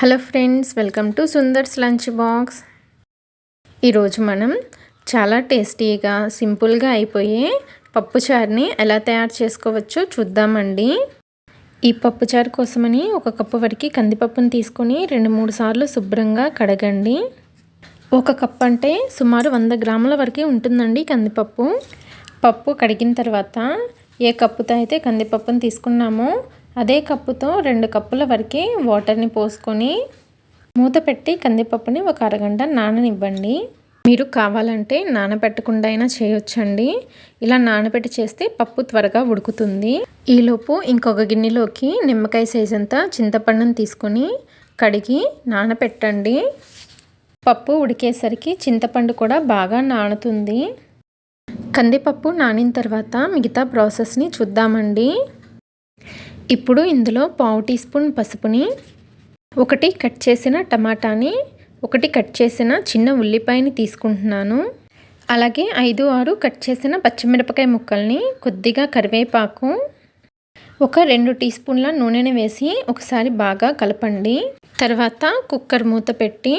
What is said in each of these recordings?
Hello friends welcome to Sundar's lunch box. ఈరోజు మనం చాలా టేస్టీగా సింపుల్గా అయిపోయే పప్పుచారుని ఎలా తయారు చేసుకోవచ్చో చూద్దామండి. ఈ పప్పుచారు కోసమని ఒక కప్పు వరకు కందిపప్పును తీసుకొని రెండు మూడు సార్లు శుభ్రంగా కడగండి. ఒక కప్ అంటే సుమారు వంద గ్రాముల వరకు ఉంటుందండి కందిపప్పు. పప్పు కడిగిన తర్వాత ఏ కప్పుతో అయితే కందిపప్పును తీసుకున్నామో అదే కప్పుతో రెండు కప్పుల వరకు వాటర్ని పోసుకొని మూత పెట్టి కందిపప్పుని ఒక అరగంట నాననివ్వండి. మీరు కావాలంటే నానబెట్టకుండా అయినా చేయొచ్చండి. ఇలా నానబెట్టి చేస్తే పప్పు త్వరగా ఉడుకుతుంది. ఈలోపు ఇంకొక గిన్నెలోకి నిమ్మకాయ సైజ్ అంతా చింతపండును తీసుకొని కడిగి నానబెట్టండి పప్పు ఉడికేసరికి చింతపండు కూడా బాగా నానుతుంది. కందిపప్పు నానిన తర్వాత మిగతా ప్రాసెస్ని చూద్దామండి. ఇప్పుడు ఇందులో పావు టీ స్పూన్ పసుపుని ఒకటి కట్ చేసిన టమాటాని ఒకటి కట్ చేసిన చిన్న ఉల్లిపాయని తీసుకుంటున్నాను. అలాగే ఐదు ఆరు కట్ చేసిన పచ్చిమిరపకాయ ముక్కల్ని కొద్దిగా కరివేపాకు ఒక రెండు టీ స్పూన్ల నూనెని వేసి ఒకసారి బాగా కలపండి. తర్వాత కుక్కర్ మూత పెట్టి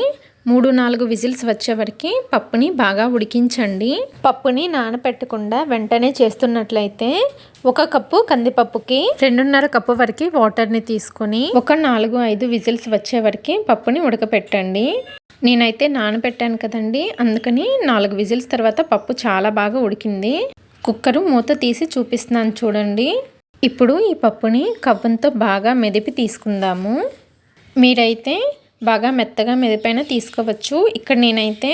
మూడు నాలుగు విజిల్స్ వచ్చే వరకు పప్పుని బాగా ఉడికించండి. పప్పుని నానపెట్టకుండా వెంటనే చేస్తున్నట్లయితే ఒక కప్పు కందిపప్పుకి రెండున్నర కప్పు వరకు వాటర్ని తీసుకొని ఒక నాలుగు ఐదు విజిల్స్ వచ్చే వరకు పప్పుని ఉడకపెట్టండి. నేనైతే నానబెట్టాను కదండి అందుకని నాలుగు విజిల్స్ తర్వాత పప్పు చాలా బాగా ఉడికింది. కుక్కరు మూత తీసి చూపిస్తున్నాను చూడండి. ఇప్పుడు ఈ పప్పుని కవ్వంతో బాగా మెదిపి తీసుకుందాము. మీరైతే బాగా మెత్తగా మెదిపైన తీసుకోవచ్చు. ఇక్కడ నేనైతే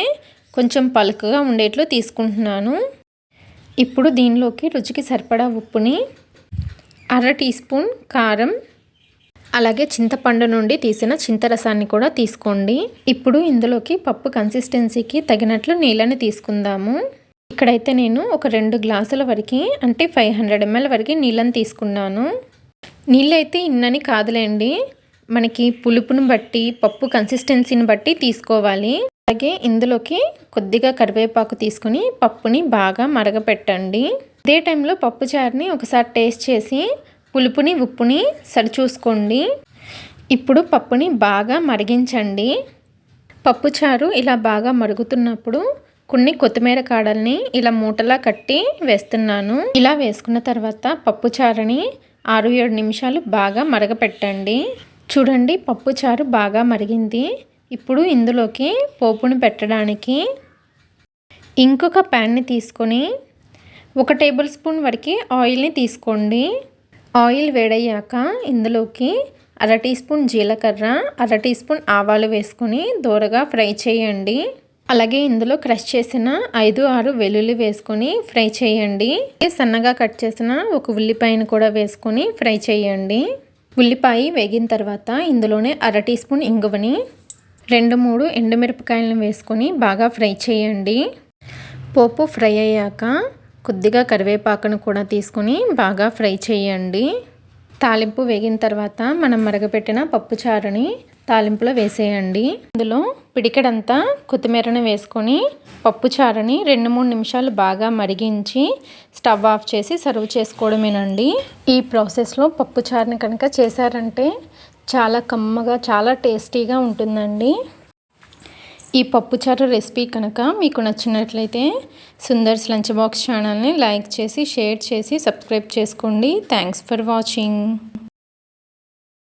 కొంచెం పలుకుగా ఉండేట్లు తీసుకుంటున్నాను. ఇప్పుడు దీనిలోకి రుచికి సరిపడా ఉప్పుని అర టీ స్పూన్ కారం అలాగే చింతపండు నుండి తీసిన చింతరసాన్ని కూడా తీసుకోండి. ఇప్పుడు ఇందులోకి పప్పు కన్సిస్టెన్సీకి తగినట్లు నీళ్ళని తీసుకుందాము. ఇక్కడైతే నేను ఒక రెండు గ్లాసుల వరకు అంటే ఫైవ్ హండ్రెడ్ ఎంఎల్ వరకు నీళ్ళని తీసుకున్నాను. నీళ్ళైతే ఇన్నని కాదులేండి. మనకి పులుపును బట్టి పప్పు కన్సిస్టెన్సీని బట్టి తీసుకోవాలి. అలాగే ఇందులోకి కొద్దిగా కరివేపాకు తీసుకుని పప్పుని బాగా మరగపెట్టండి. అదే టైంలో పప్పు చారుని ఒకసారి టేస్ట్ చేసి పులుపుని ఉప్పుని సరిచూసుకోండి. ఇప్పుడు పప్పుని బాగా మరిగించండి. పప్పుచారు ఇలా బాగా మరుగుతున్నప్పుడు కొన్ని కొత్తిమీర కాడల్ని ఇలా మూటలా కట్టి వేస్తున్నాను. ఇలా వేసుకున్న తర్వాత పప్పుచారుని ఆరు ఏడు నిమిషాలు బాగా మరగపెట్టండి. చూడండి పప్పుచారు బాగా మరిగింది. ఇప్పుడు ఇందులోకి పోపును పెట్టడానికి ఇంకొక ప్యాన్ని తీసుకొని ఒక టేబుల్ స్పూన్ వరకు ఆయిల్ని తీసుకోండి. ఆయిల్ వేడయ్యాక ఇందులోకి అర టీ స్పూన్ జీలకర్ర అర టీ స్పూన్ ఆవాలు వేసుకొని దూరగా ఫ్రై చేయండి. అలాగే ఇందులో క్రష్ చేసిన ఐదు ఆరు వెల్లుల్లి వేసుకొని ఫ్రై చేయండి. సన్నగా కట్ చేసిన ఒక ఉల్లిపాయను కూడా వేసుకొని ఫ్రై చేయండి. ఉల్లిపాయ వేగిన తర్వాత ఇందులోనే అర టీ స్పూన్ ఇంగువని రెండు మూడు ఎండుమిరపకాయలను వేసుకొని బాగా ఫ్రై చేయండి. పోపు ఫ్రై అయ్యాక కొద్దిగా కరివేపాకును కూడా తీసుకొని బాగా ఫ్రై చేయండి. తాలింపు వేగిన తర్వాత మనం మరగపెట్టిన పప్పుచారుని తాలింపులో వేసేయండి. ఇందులో పిడికడంతా కొత్తిమీరను వేసుకొని పప్పుచారుని రెండు మూడు నిమిషాలు బాగా మరిగించి స్టవ్ ఆఫ్ చేసి సర్వ్ చేసుకోవడమేనండి. ఈ ప్రాసెస్లో పప్పుచారుని కనుక చేశారంటే చాలా కమ్మగా చాలా టేస్టీగా ఉంటుందండి. ఈ పప్పుచారు రెసిపీ కనుక మీకు నచ్చినట్లయితే సుందర్స్ లంచ్ బాక్స్ ఛానల్ని లైక్ చేసి షేర్ చేసి సబ్స్క్రైబ్ చేసుకోండి. Thanks for watching